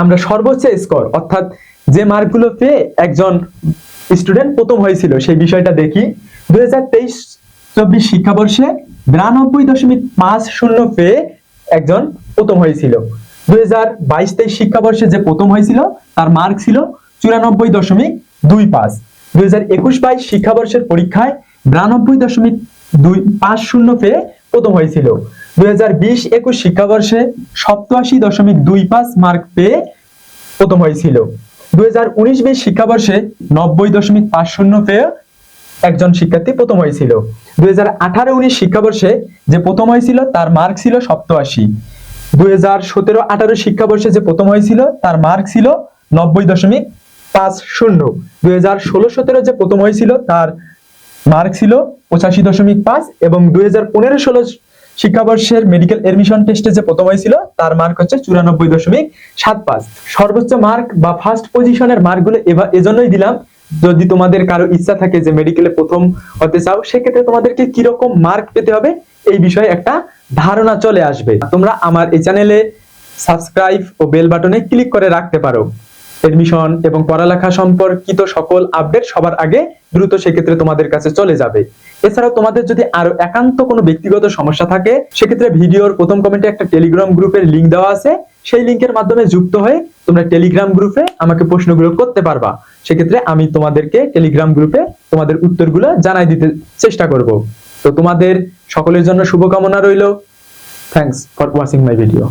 আমরা সর্বোচ্চ স্কোর অর্থাৎ যে মার্কগুলো পেয়ে একজন স্টুডেন্ট প্রথম হয়েছিল, সেই বিষয়টা দেখি। দুই হাজার তেইশ চব্বিশ শিক্ষাবর্ষে বিরানব্বই দশমিক পাঁচ শূন্য পেয়ে একজন প্রথম হয়েছিল। দুই হাজার বাইশ তেইশ শিক্ষাবর্ষে যে প্রথম হয়েছিল, তার মার্ক ছিল চুরানব্বই দশমিক দুই পাঁচ। দুই হাজার একুশ বাইশ শিক্ষাবর্ষের পরীক্ষায় বিরানব্বই দশমিক দুই পাঁচ শূন্য পেয়ে প্রথম হয়েছিল। দুই হাজার বিশ একুশ শিক্ষাবর্ষে সপ্তআশি দশমিক দুই পাঁচ মার্ক পেয়ে প্রথম হয়েছিল। দুই হাজার উনিশ বিশ শিক্ষাবর্ষে নব্বই দশমিক পাঁচ শূন্য পেয়ে একজন শিক্ষার্থী প্রথম হয়েছিল। দুই হাজার আঠারো উনিশ শিক্ষাবর্ষে যে প্রথম হয়েছিল, তার মার্ক ছিল সপ্তআশি দুই হাজার সতেরো আঠারো শিক্ষাবর্ষে যে প্রথম হয়েছিল, তার মার্ক ছিল নব্বই দশমিক পাঁচ শূন্য। দুই হাজার ষোলো সতেরো যে প্রথম হয়েছিল, তার মার্ক ছিল পঁচাশি দশমিক পাঁচ এবং দুই হাজার পনেরো ষোলো শিক্ষাবর্ষের মেডিকেল এডমিশন টেস্টে যে প্রথম হয়েছিল, তার মার্ক হচ্ছে চুরানব্বই দশমিক সাত পাঁচ। সর্বোচ্চ মার্ক বা ফার্স্ট পজিশনের মার্কগুলো এজন্যই দিলাম। যদি তোমাদের কারও ইচ্ছা থাকে যে মেডিকেলে প্রথম হতে চাও, সেক্ষেত্রে তোমাদেরকে কীরকম মার্ক পেতে হবে, এই বিষয়ে একটা ধারণা চলে আসবে। তোমরা আমার এই চ্যানেলে সাবস্ক্রাইব ও বেল বাটনে ক্লিক করে রাখতে পারো। এডমিশন এবং পড়ালেখা সম্পর্কিত সকল আপডেট সবার আগে দ্রুত সেক্ষেত্রে তোমাদের কাছে চলে যাবে। এছাড়াও তোমাদের যদি আরও একান্ত কোনো ব্যক্তিগত সমস্যা থাকে, সেক্ষেত্রে ভিডিওর প্রথম কমেন্টে একটা টেলিগ্রাম গ্রুপের লিংক দেওয়া আছে। সেই লিংকের মাধ্যমে যুক্ত হয়ে তোমরা টেলিগ্রাম গ্রুপে আমাকে প্রশ্নগুলো করতে পারবা। সেক্ষেত্রে আমি তোমাদেরকে টেলিগ্রাম গ্রুপে তোমাদের উত্তরগুলো জানাই দিতে চেষ্টা করব। তো তোমাদের সকলের জন্য শুভকামনা রইল। Thanks for watching my video